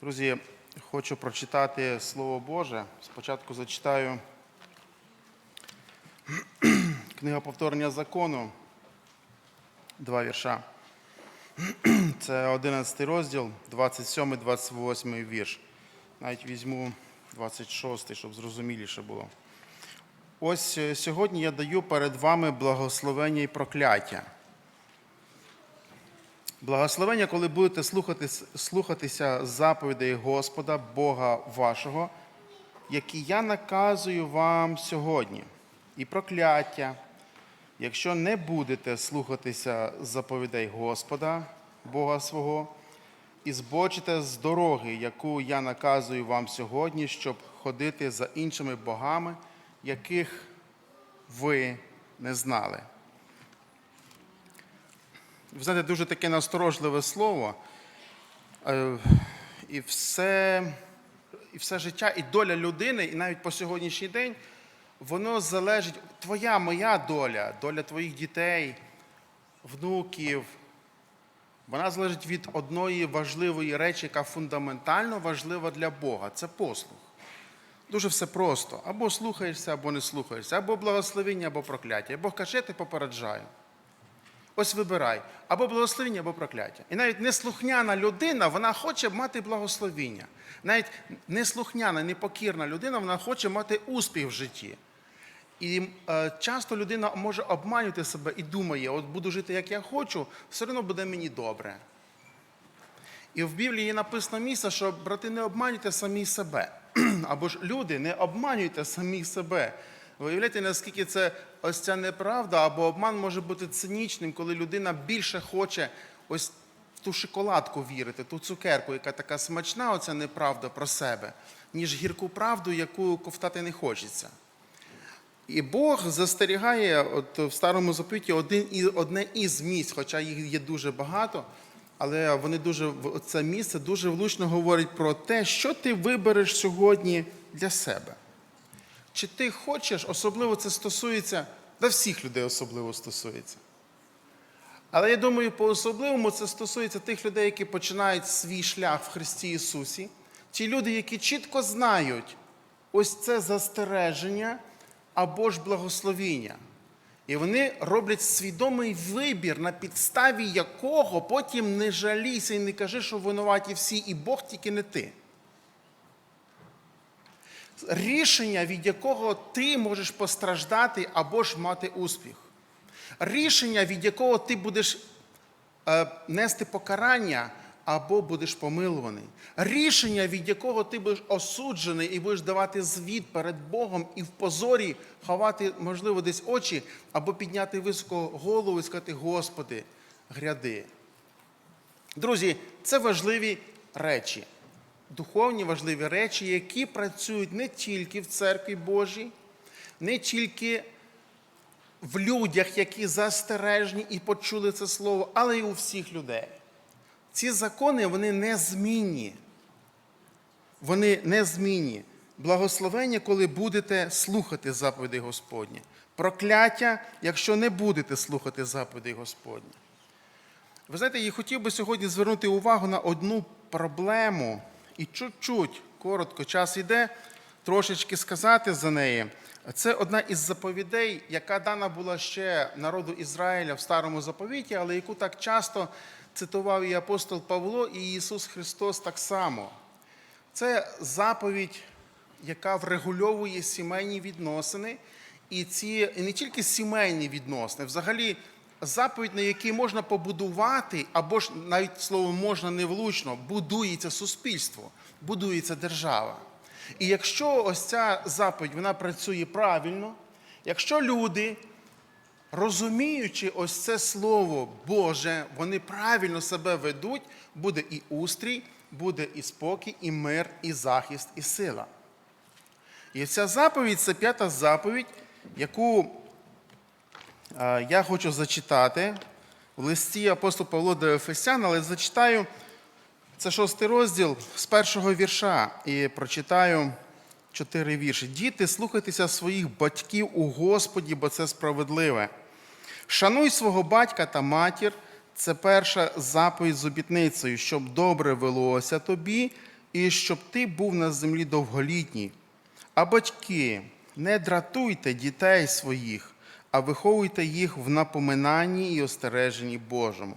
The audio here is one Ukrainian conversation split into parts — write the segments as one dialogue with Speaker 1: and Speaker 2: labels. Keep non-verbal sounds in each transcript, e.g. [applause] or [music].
Speaker 1: Друзі, хочу прочитати Слово Боже. Спочатку зачитаю книга повторення закону, два вірша. Це 11 розділ, 27-28 вірш. Навіть візьму 26, щоб зрозуміліше було. Ось сьогодні я даю перед вами благословення і прокляття. Благословення, коли будете слухатися заповідей Господа, Бога вашого, які я наказую вам сьогодні, і прокляття, якщо не будете слухатися заповідей Господа, Бога свого, і збочите з дороги, яку я наказую вам сьогодні, щоб ходити за іншими богами, яких ви не знали. Ви знаєте, дуже таке насторожливе слово. Е, І все, і все життя, і доля людини, і навіть по сьогоднішній день, воно залежить, твоя, моя доля, доля твоїх дітей, внуків, вона залежить від одної важливої речі, яка фундаментально важлива для Бога. Це послух. Дуже все просто. Або слухаєшся, або не слухаєшся, або благословення, або прокляття. Бог каже, я тебе попереджаю. Ось вибирай або благословіння, або прокляття. І навіть неслухняна людина, вона хоче мати благословіння. Навіть неслухняна, непокірна людина, вона хоче мати успіх в житті. І е, часто людина може обманювати себе і думає, от буду жити, як я хочу, все одно буде мені добре. І в Біблії є написано місце, що брати не обманюйте самі себе. [clears throat] Або ж люди, не обманюйте самі себе. Виявляєте, наскільки це ось ця неправда або обман може бути цинічним, коли людина більше хоче ось в ту шоколадку вірити, ту цукерку, яка така смачна, оця неправда про себе, ніж гірку правду, яку ковтати не хочеться. І Бог застерігає от в старому заповіті один і одне із місць, хоча їх є дуже багато, але вони дуже це місце дуже влучно говорить про те, що ти вибереш сьогодні для себе. Чи ти хочеш, особливо це стосується, для всіх людей особливо стосується. Але я думаю, по-особливому це стосується тих людей, які починають свій шлях в Христі Ісусі. Ті люди, які чітко знають ось це застереження або ж благословіння. І вони роблять свідомий вибір, на підставі якого потім не жалійся і не кажи, що винуваті всі, і Бог тільки не ти. Рішення, від якого ти можеш постраждати або ж мати успіх. Рішення, від якого ти будеш е, нести покарання або будеш помилуваний. Рішення, від якого ти будеш осуджений і будеш давати звіт перед Богом і в позорі ховати, можливо, десь очі, або підняти високо голову і сказати, Господи, гряди. Друзі, це важливі речі, духовні важливі речі, які працюють не тільки в церкві Божій, не тільки в людях, які застережні і почули це слово, але й у всіх людей. Ці закони вони незмінні. Вони незмінні. Благословення, коли будете слухати заповідей Господні. Прокляття, якщо не будете слухати заповідей Господні. Ви знаєте, я хотів би сьогодні звернути увагу на одну проблему і чуть-чуть, коротко, час йде, трошечки сказати за неї. Це одна із заповідей, яка дана була ще народу Ізраїля в старому заповіті, але яку так часто цитував і апостол Павло, і Ісус Христос так само. Це заповідь, яка врегульовує сімейні відносини, і ці і не тільки сімейні відносини, взагалі заповідь, на якій можна побудувати, або ж навіть слово можна невлучно, будується суспільство, будується держава. І якщо ось ця заповідь вона працює правильно, якщо люди, розуміючи ось це слово Боже, вони правильно себе ведуть, буде і устрій, буде і спокій, і мир, і захист, і сила. І ця заповідь це п'ята заповідь, яку я хочу зачитати в листі апостол Павло до Ефесян, але зачитаю це шостий розділ з першого вірша і прочитаю чотири вірші. Діти, слухайтеся своїх батьків у Господі, бо це справедливе. Шануй свого батька та матір. Це перша заповідь з обітницею, щоб добре велося тобі і щоб ти був на землі довголітній. А батьки, не дратуйте дітей своїх, а виховуйте їх в напоминанні і остереженні Божому.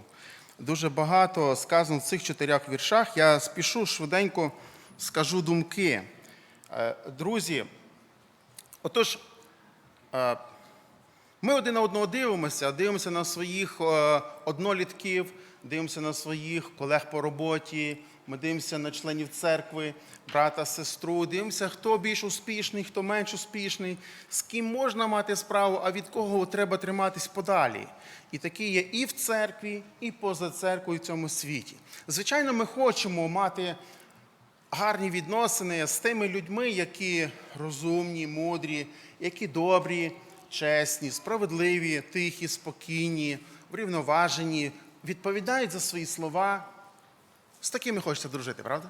Speaker 1: Дуже багато сказано в цих чотирьох віршах. Я спішу швиденько скажу думки. Е, Друзі, отож, е, ми один на одного дивимося, дивимося на своїх е, однолітків, дивимося на своїх колег по роботі, ми дивимося на членів церкви, брата, сестру, дивимося, хто більш успішний, хто менш успішний, з ким можна мати справу, а від кого треба триматись подалі. І такі є і в церкві, і поза церквою в цьому світі. Звичайно, ми хочемо мати гарні відносини з тими людьми, які розумні, мудрі, які добрі, чесні, справедливі, тихі, спокійні, врівноважені, відповідають за свої слова. З такими хочеться дружити, правда?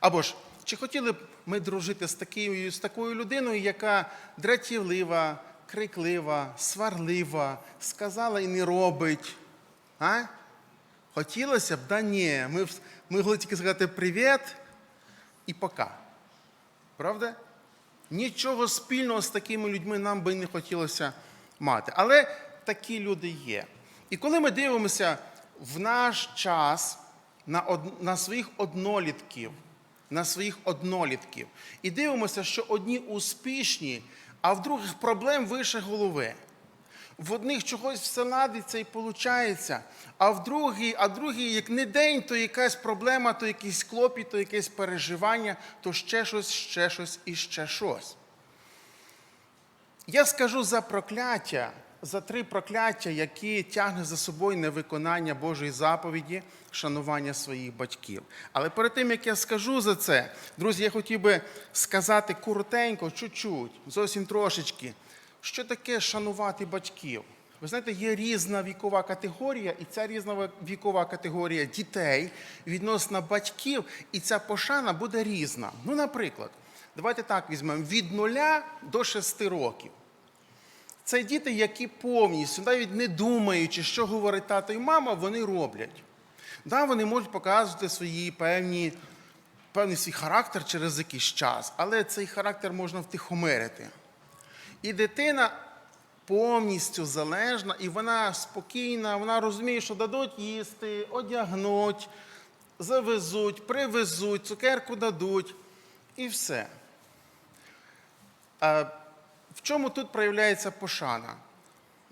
Speaker 1: Або ж, чи хотіли б ми дружити з такою, з такою людиною, яка дратівлива, криклива, сварлива, сказала і не робить? А? Хотілося б, да ні. Ми, ми могли тільки сказати привіт і пока. Правда? Нічого спільного з такими людьми нам би не хотілося мати. Але такі люди є. І коли ми дивимося в наш час на, од... на своїх однолітків, на своїх однолітків, і дивимося, що одні успішні, а в других проблем вище голови. В одних чогось все ладиться і виходить, а в другій, а другій, як не день, то якась проблема, то якийсь клопіт, то якесь переживання, то ще щось, ще щось і ще щось. Я скажу за прокляття, за три прокляття, які тягне за собою невиконання Божої заповіді, шанування своїх батьків. Але перед тим, як я скажу за це, друзі, я хотів би сказати коротенько, чуть-чуть, зовсім трошечки, що таке шанувати батьків. Ви знаєте, є різна вікова категорія, і ця різна вікова категорія дітей відносно батьків, і ця пошана буде різна. Ну, наприклад, давайте так візьмемо від 0 до 6 років. Це діти, які повністю, навіть не думаючи, що говорить тато і мама, вони роблять. Да, вони можуть показувати свої певні, певний свій характер через якийсь час, але цей характер можна втихомирити. І дитина повністю залежна, і вона спокійна, вона розуміє, що дадуть їсти, одягнуть, завезуть, привезуть, цукерку дадуть і все. В чому тут проявляється пошана?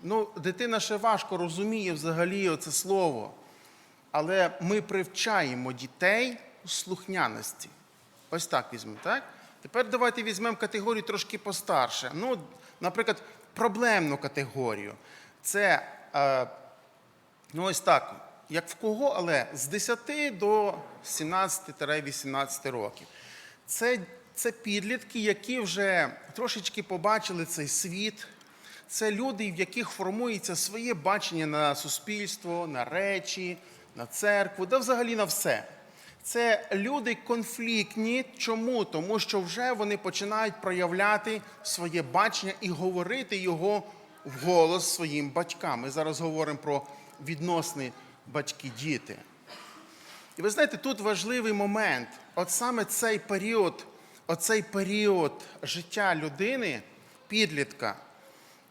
Speaker 1: Ну, дитина ще важко розуміє взагалі це слово, але ми привчаємо дітей слухняності. Ось так візьмемо, так? Тепер давайте візьмемо категорію трошки постарше. Ну, наприклад, проблемну категорію. Це, е, ну ось так, як в кого, але з 10 до 17-18 років. Це, це підлітки, які вже трошечки побачили цей світ. Це люди, в яких формується своє бачення на суспільство, на речі, на церкву, да взагалі на все. Це люди конфліктні. Чому? Тому що вже вони починають проявляти своє бачення і говорити його вголос своїм батькам. Ми зараз говоримо про відносини батьки-діти. І ви знаєте, тут важливий момент. От саме цей період, оцей період життя людини, підлітка,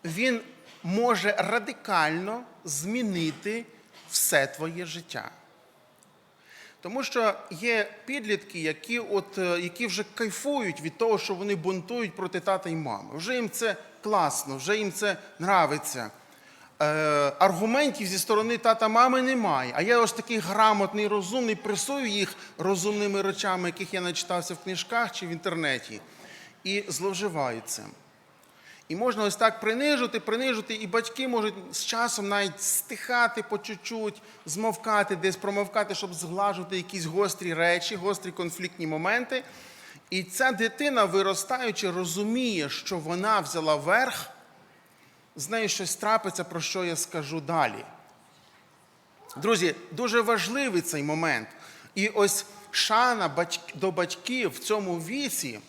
Speaker 1: він може радикально змінити все твоє життя. Тому що є підлітки, які, от, е, які вже кайфують від того, що вони бунтують проти тата і мами. Вже їм це класно, вже їм це нравиться. Е, аргументів зі сторони тата мами немає. А я ось такий грамотний, розумний, пресую їх розумними речами, яких я начитався в книжках чи в інтернеті, і зловживаю цим. І можна ось так принижувати, принижувати, і батьки можуть з часом навіть стихати по чуть-чуть, змовкати, десь промовкати, щоб зглажувати якісь гострі речі, гострі конфліктні моменти. І ця дитина, виростаючи, розуміє, що вона взяла верх, з нею щось трапиться, про що я скажу далі. Друзі, дуже важливий цей момент. І ось шана до батьків в цьому віці.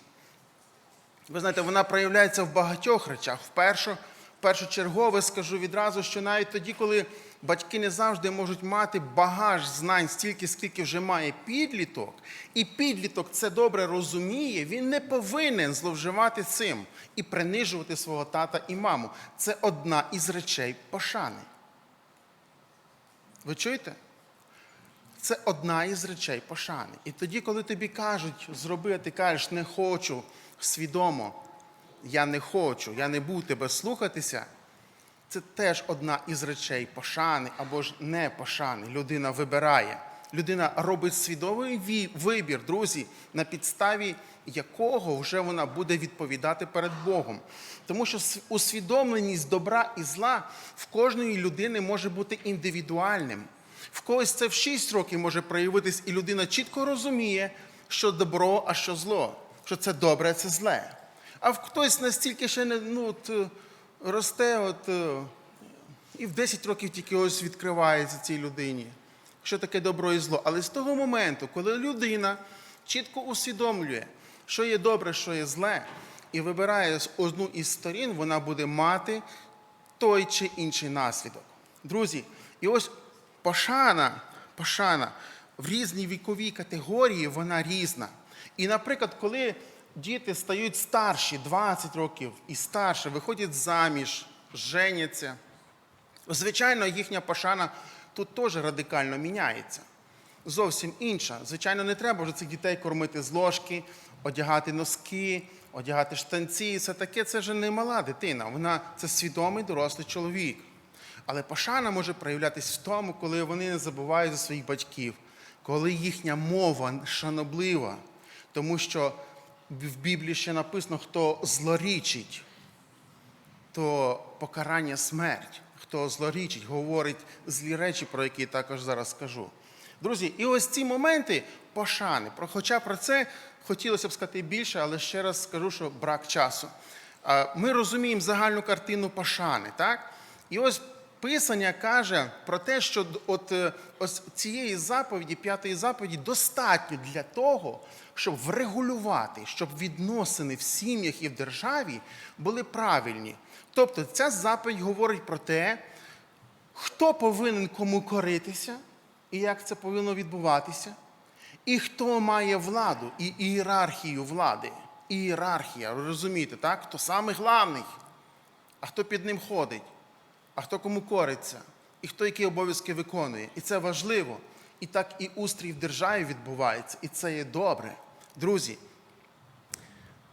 Speaker 1: Ви знаєте, вона проявляється в багатьох речах. В першу, першочергове скажу відразу, що навіть тоді, коли батьки не завжди можуть мати багаж знань стільки, скільки вже має підліток, і підліток це добре розуміє, він не повинен зловживати цим і принижувати свого тата і маму. Це одна із речей пошани. Ви чуєте? Це одна із речей пошани. І тоді, коли тобі кажуть, зроби, ти кажеш, не хочу свідомо, я не хочу, я не буду тебе слухатися, це теж одна із речей пошани або ж не пошани. Людина вибирає. Людина робить свідомий вибір, друзі, на підставі якого вже вона буде відповідати перед Богом. Тому що усвідомленість добра і зла в кожної людини може бути індивідуальним. В когось це в 6 років може проявитись, і людина чітко розуміє, що добро, а що зло, що це добре, це зле. А в хтось настільки ще не ну, росте, от, е, і в 10 років тільки ось відкривається цій людині, що таке добро і зло. Але з того моменту, коли людина чітко усвідомлює, що є добре, що є зле, і вибирає одну із сторін, вона буде мати той чи інший наслідок. Друзі, і ось пошана, пошана в різній віковій категорії вона різна. І, наприклад, коли діти стають старші, 20 років і старше, виходять заміж, женяться, звичайно, їхня пошана тут теж радикально міняється. Зовсім інша. Звичайно, не треба вже цих дітей кормити з ложки, одягати носки, одягати штанці. Все таке це вже не мала дитина. Вона це свідомий дорослий чоловік. Але пошана може проявлятись в тому, коли вони не забувають за своїх батьків, коли їхня мова шаноблива, тому що в Біблії ще написано, хто злорічить, то покарання смерть. Хто злорічить, говорить злі речі, про які також зараз скажу. Друзі, і ось ці моменти пошани. Хоча про це хотілося б сказати більше, але ще раз скажу, що брак часу. Ми розуміємо загальну картину пошани, так? І ось Писання каже про те, що от е, ось цієї заповіді, п'ятої заповіді, достатньо для того, щоб врегулювати, щоб відносини в сім'ях і в державі були правильні. Тобто ця заповідь говорить про те, хто повинен кому коритися і як це повинно відбуватися, і хто має владу і ієрархію влади. Ієрархія, розумієте, так? Хто самий главний, а хто під ним ходить, а хто кому кориться, і хто які обов'язки виконує. І це важливо. І так і устрій в державі відбувається, і це є добре. Друзі,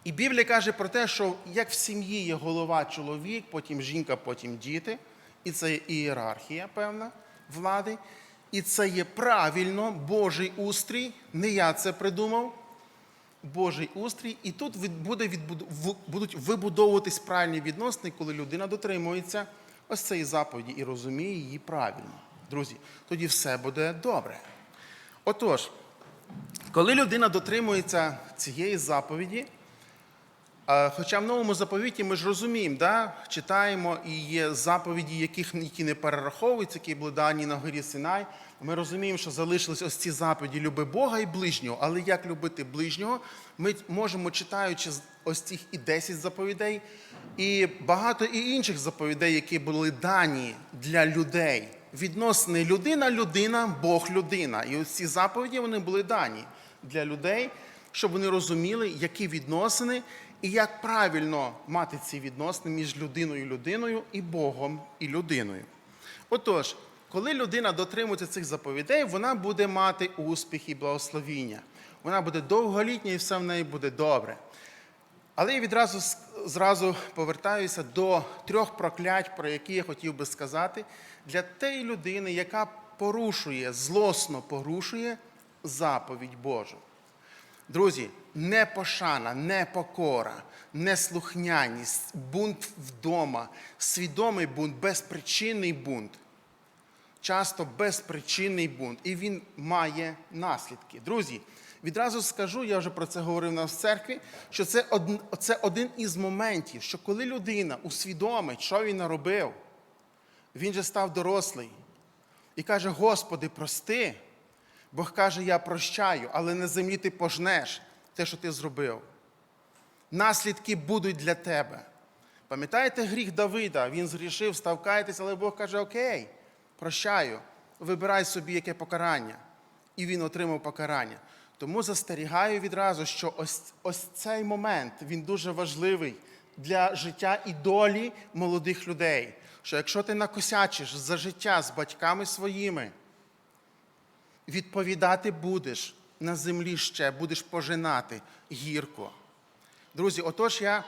Speaker 1: і Біблія каже про те, що як в сім'ї є голова чоловік, потім жінка, потім діти, і це є ієрархія певна влади, і це є правильно Божий устрій. Не я це придумав. Божий устрій, і тут буде відбуду- будуть вибудовуватись правильні відносини, коли людина дотримується ось цієї заповіді і розуміє її правильно. Друзі, тоді все буде добре. Отож, коли людина дотримується цієї заповіді, Хоча в новому заповіті ми ж розуміємо, да? читаємо і є заповіді, яких які не перераховуються, які були дані на горі Синай. Ми розуміємо, що залишились ось ці заповіді люби Бога і ближнього. Але як любити ближнього, ми можемо, читаючи ось цих і 10 заповідей, і багато і інших заповідей, які були дані для людей. Відносини людина, людина, Бог, людина. І ось ці заповіді вони були дані для людей, щоб вони розуміли, які відносини і як правильно мати ці відносини між людиною людиною і Богом і людиною. Отож, коли людина дотримується цих заповідей, вона буде мати успіх і благословіння. Вона буде довголітня і все в неї буде добре. Але я відразу зразу повертаюся до трьох проклять, про які я хотів би сказати, для тієї людини, яка порушує, злосно порушує заповідь Божу. Друзі, непошана, непокора, неслухняність, бунт вдома, свідомий бунт, безпричинний бунт. Часто безпричинний бунт, і він має наслідки. Друзі, відразу скажу, я вже про це говорив на церкві, що це, од, це один із моментів, що коли людина усвідомить, що він наробив, він же став дорослий і каже: Господи, прости. Бог каже, я прощаю, але на землі ти пожнеш те, що ти зробив. Наслідки будуть для тебе. Пам'ятаєте гріх Давида? Він згрішив, став каятись, але Бог каже: Окей, прощаю, вибирай собі яке покарання. І він отримав покарання. Тому застерігаю відразу, що ось, ось цей момент він дуже важливий для життя і долі молодих людей. Що якщо ти накосячиш за життя з батьками своїми, відповідати будеш на землі ще, будеш пожинати гірко. Друзі, отож я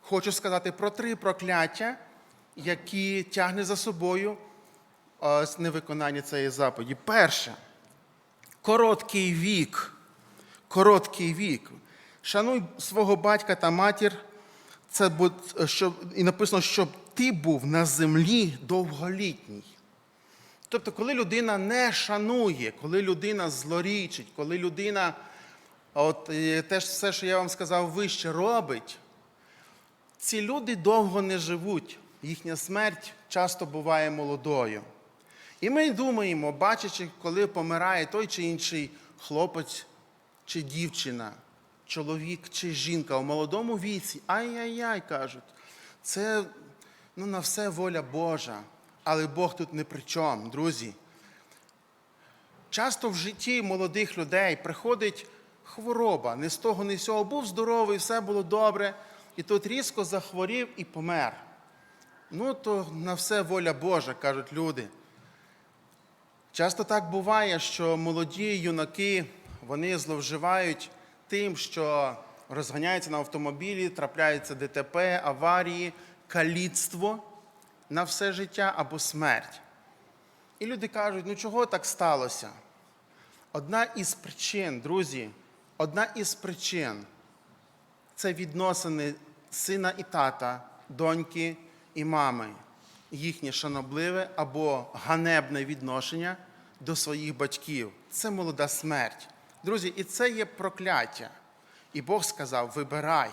Speaker 1: хочу сказати про три прокляття, які тягне за собою ось, невиконання цієї заповіді. Перше короткий вік. Короткий вік. Шануй свого батька та матір. Це щоб, і написано, щоб ти був на землі довголітній. Тобто, коли людина не шанує, коли людина злорічить, коли людина, от е, теж все, що я вам сказав вище, робить, ці люди довго не живуть. Їхня смерть часто буває молодою. І ми думаємо, бачачи, коли помирає той чи інший хлопець чи дівчина, чоловік чи жінка у молодому віці, ай-яй-яй, кажуть, це ну, на все воля Божа. Але Бог тут не при чому, друзі. Часто в житті молодих людей приходить хвороба, не з того, не з цього. Був здоровий, все було добре, і тут різко захворів і помер. Ну, то на все воля Божа, кажуть люди. Часто так буває, що молоді юнаки вони зловживають тим, що розганяються на автомобілі, трапляються ДТП, аварії, каліцтво на все життя або смерть. І люди кажуть, ну чого так сталося? Одна із причин, друзі, одна із причин це відносини сина і тата, доньки і мами, їхнє шанобливе або ганебне відношення до своїх батьків. Це молода смерть. Друзі, і це є прокляття. І Бог сказав: вибирай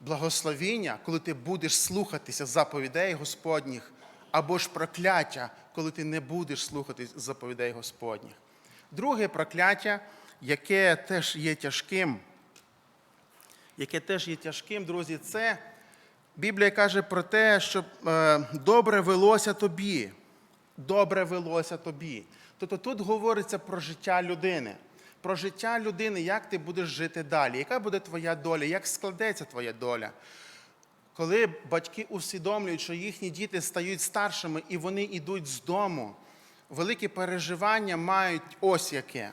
Speaker 1: благословіння, коли ти будеш слухатися заповідей Господніх, або ж прокляття, коли ти не будеш слухатись заповідей Господніх. Друге прокляття, яке теж є тяжким, яке теж є тяжким, друзі, це Біблія каже про те, щоб е, добре велося тобі. Добре велося тобі. Тобто тут говориться про життя людини, про життя людини, як ти будеш жити далі, яка буде твоя доля, як складеться твоя доля. Коли батьки усвідомлюють, що їхні діти стають старшими і вони йдуть з дому, великі переживання мають ось яке.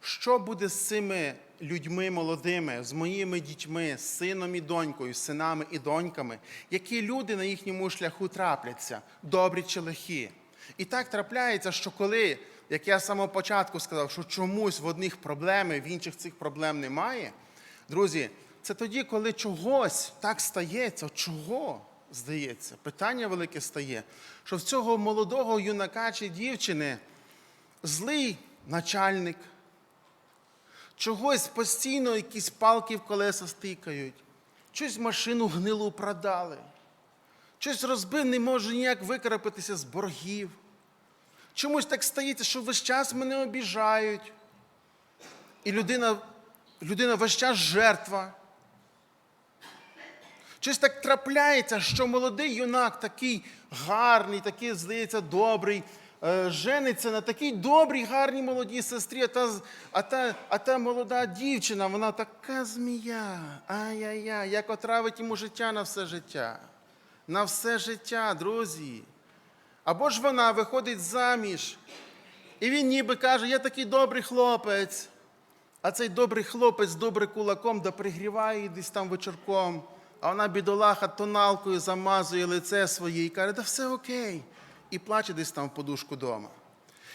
Speaker 1: Що буде з цими людьми молодими, з моїми дітьми, з сином і донькою, з синами і доньками, які люди на їхньому шляху трапляться, добрі чи лихі? І так трапляється, що коли, як я з самого початку сказав, що чомусь в одних проблеми, в інших цих проблем немає, друзі, це тоді, коли чогось так стається, чого здається, питання велике стає, що в цього молодого юнака чи дівчини злий начальник, чогось постійно якісь палки в колеса стикають, щось машину гнилу продали, щось розбив, не може ніяк викарапитися з боргів. Чомусь так стається, що весь час мене обіжають. І людина, людина весь час жертва. Щось так трапляється, що молодий юнак такий гарний, такий, здається, добрий, жениться на такій добрій, гарній молодій сестрі, а та, а та, а та молода дівчина, вона така змія. Ай-яй-яй, як отравить йому життя на все життя. На все життя, друзі. Або ж вона виходить заміж, і він ніби каже, я такий добрий хлопець. А цей добрий хлопець добре кулаком да пригріває її десь там вечірком, а вона бідолаха тоналкою замазує лице своє і каже, да все окей. І плаче десь там в подушку дома.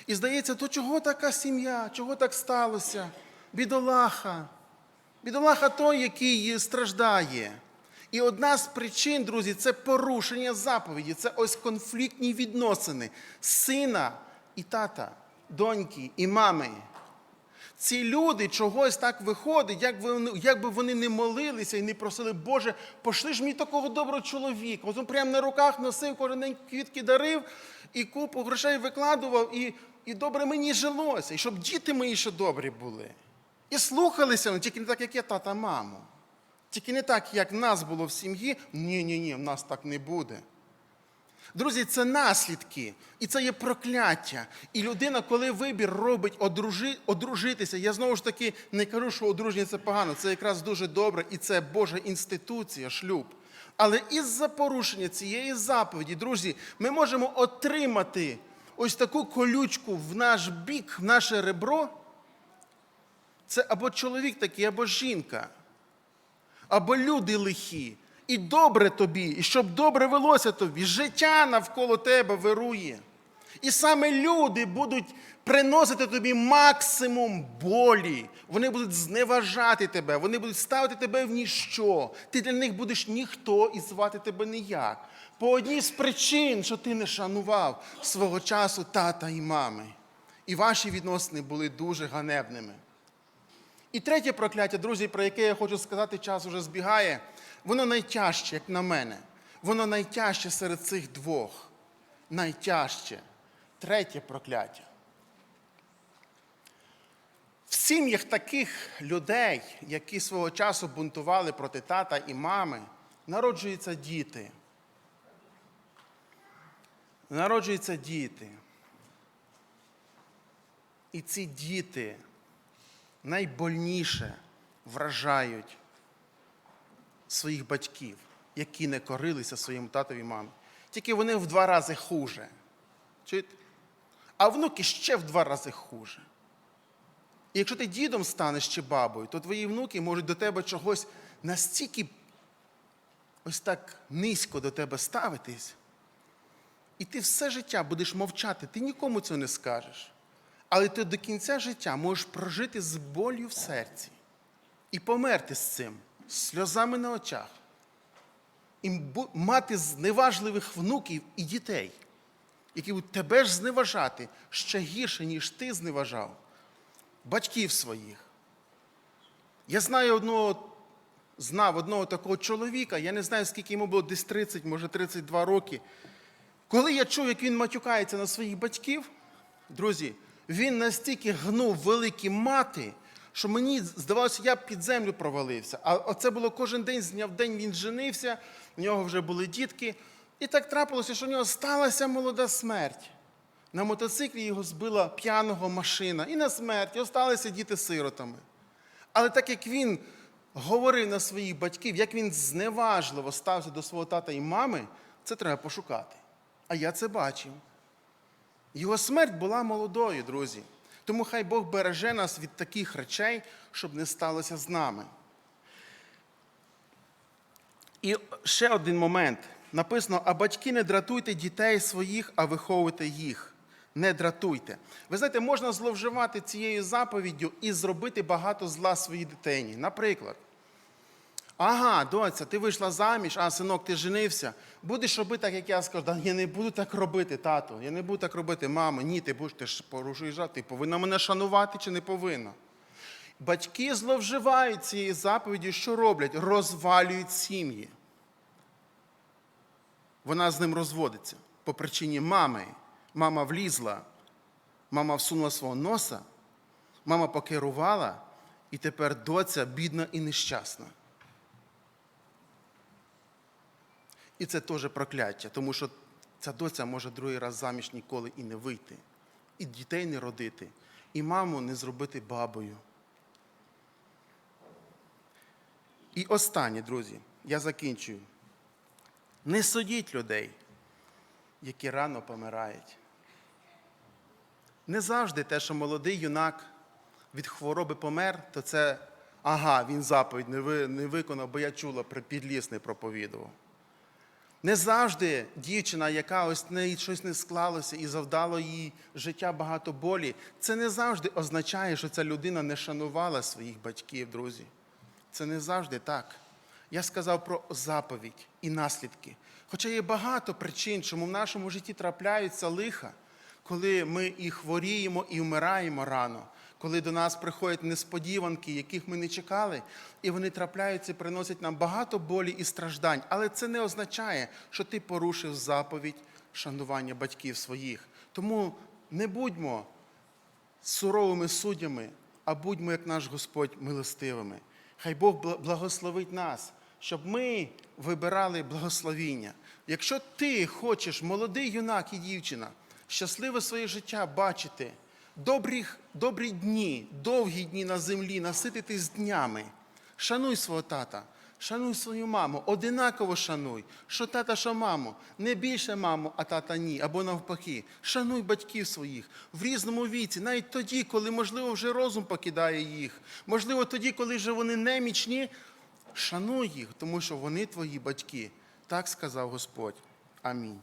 Speaker 1: І здається, то чого така сім'я, чого так сталося? Бідолаха. Бідолаха той, який страждає. І одна з причин, друзі, це порушення заповіді, це ось конфліктні відносини сина і тата, доньки і мами. Ці люди чогось так виходить, як, вони, як би вони не молилися і не просили, Боже, пошли ж мені такого доброго чоловіка. Ось він прямо на руках носив, кожен день квітки дарив і купу грошей викладував, і, і добре мені жилося, і щоб діти мої ще добрі були. І слухалися, ну, тільки не так, як я тата, маму. Тільки не так, як нас було в сім'ї. Ні, ні, ні, в нас так не буде. Друзі, це наслідки, і це є прокляття. І людина, коли вибір робить одружи, одружитися, я знову ж таки не кажу, що одруження це погано, це якраз дуже добре, і це Божа інституція, шлюб. Але із-за порушення цієї заповіді, друзі, ми можемо отримати ось таку колючку в наш бік, в наше ребро. Це або чоловік такий, або жінка, або люди лихі. І добре тобі, і щоб добре велося тобі, життя навколо тебе вирує. І саме люди будуть приносити тобі максимум болі. Вони будуть зневажати тебе, вони будуть ставити тебе в ніщо. Ти для них будеш ніхто і звати тебе ніяк. По одній з причин, що ти не шанував свого часу тата і мами. І ваші відносини були дуже ганебними. І третє прокляття, друзі, про яке я хочу сказати, час уже збігає, воно найтяжче, як на мене. Воно найтяжче серед цих двох. Найтяжче. Третє прокляття. В сім'ях таких людей, які свого часу бунтували проти тата і мами, народжуються діти. Народжуються діти. І ці діти найбольніше вражають своїх батьків, які не корилися своєму татові і мамі. Тільки вони в два рази хуже. Чуєте? А внуки ще в два рази хуже. І якщо ти дідом станеш чи бабою, то твої внуки можуть до тебе чогось настільки ось так низько до тебе ставитись, і ти все життя будеш мовчати, ти нікому цього не скажеш. Але ти до кінця життя можеш прожити з болю в серці і померти з цим, з сльозами на очах, і мати зневажливих внуків і дітей, які будуть тебе ж зневажати ще гірше, ніж ти зневажав батьків своїх. Я знаю одного, знав одного такого чоловіка, я не знаю, скільки йому було десь 30, може 32 роки. Коли я чув, як він матюкається на своїх батьків, друзі, він настільки гнув великі мати, що мені здавалося, я під землю провалився. А оце було кожен день, з дня в день він женився, в нього вже були дітки. І так трапилося, що в нього сталася молода смерть. На мотоциклі його збила п'яного машина і на смерть, і осталися діти сиротами. Але так як він говорив на своїх батьків, як він зневажливо стався до свого тата і мами, це треба пошукати. А я це бачив. Його смерть була молодою, друзі. Тому хай Бог береже нас від таких речей, щоб не сталося з нами. І ще один момент. Написано: а батьки не дратуйте дітей своїх, а виховуйте їх. Не дратуйте. Ви знаєте, можна зловживати цією заповіддю і зробити багато зла своїй дитині. Наприклад, ага, доця, ти вийшла заміж, а синок, ти женився. Будеш робити так, як я скажу. Да, я не буду так робити, тато. Я не буду так робити, мамо. Ні, ти будеш ти ж порушуєш, ти повинна мене шанувати чи не повинна. Батьки зловживають цією заповіддю, що роблять? Розвалюють сім'ї. Вона з ним розводиться по причині мами. Мама влізла, мама всунула свого носа, мама покерувала, і тепер доця бідна і нещасна. І це теж прокляття, тому що ця доця може другий раз заміж ніколи і не вийти, і дітей не родити, і маму не зробити бабою. І останнє, друзі, я закінчую. Не судіть людей, які рано помирають. Не завжди те, що молодий юнак від хвороби помер, то це ага, він заповідь не, ви, не виконав, бо я чула, підлісний проповідував. Не завжди дівчина, яка ось в неї щось не склалося і завдало їй життя багато болі, це не завжди означає, що ця людина не шанувала своїх батьків, друзі. Це не завжди так. Я сказав про заповідь і наслідки. Хоча є багато причин, чому в нашому житті трапляються лиха, коли ми і хворіємо, і вмираємо рано, коли до нас приходять несподіванки, яких ми не чекали, і вони трапляються приносять нам багато болі і страждань. Але це не означає, що ти порушив заповідь шанування батьків своїх. Тому не будьмо суровими суддями, а будьмо, як наш Господь, милостивими. Хай Бог благословить нас щоб ми вибирали благословіння. Якщо ти хочеш, молодий юнак і дівчина, щасливе своє життя бачити, добрі, добрі дні, довгі дні на землі, насититись днями, шануй свого тата. Шануй свою маму, одинаково шануй, що тата, що маму, не більше маму, а тата ні, або навпаки. Шануй батьків своїх в різному віці, навіть тоді, коли, можливо, вже розум покидає їх, можливо, тоді, коли вже вони немічні, шануй їх, тому що вони твої батьки. Так сказав Господь. Амінь.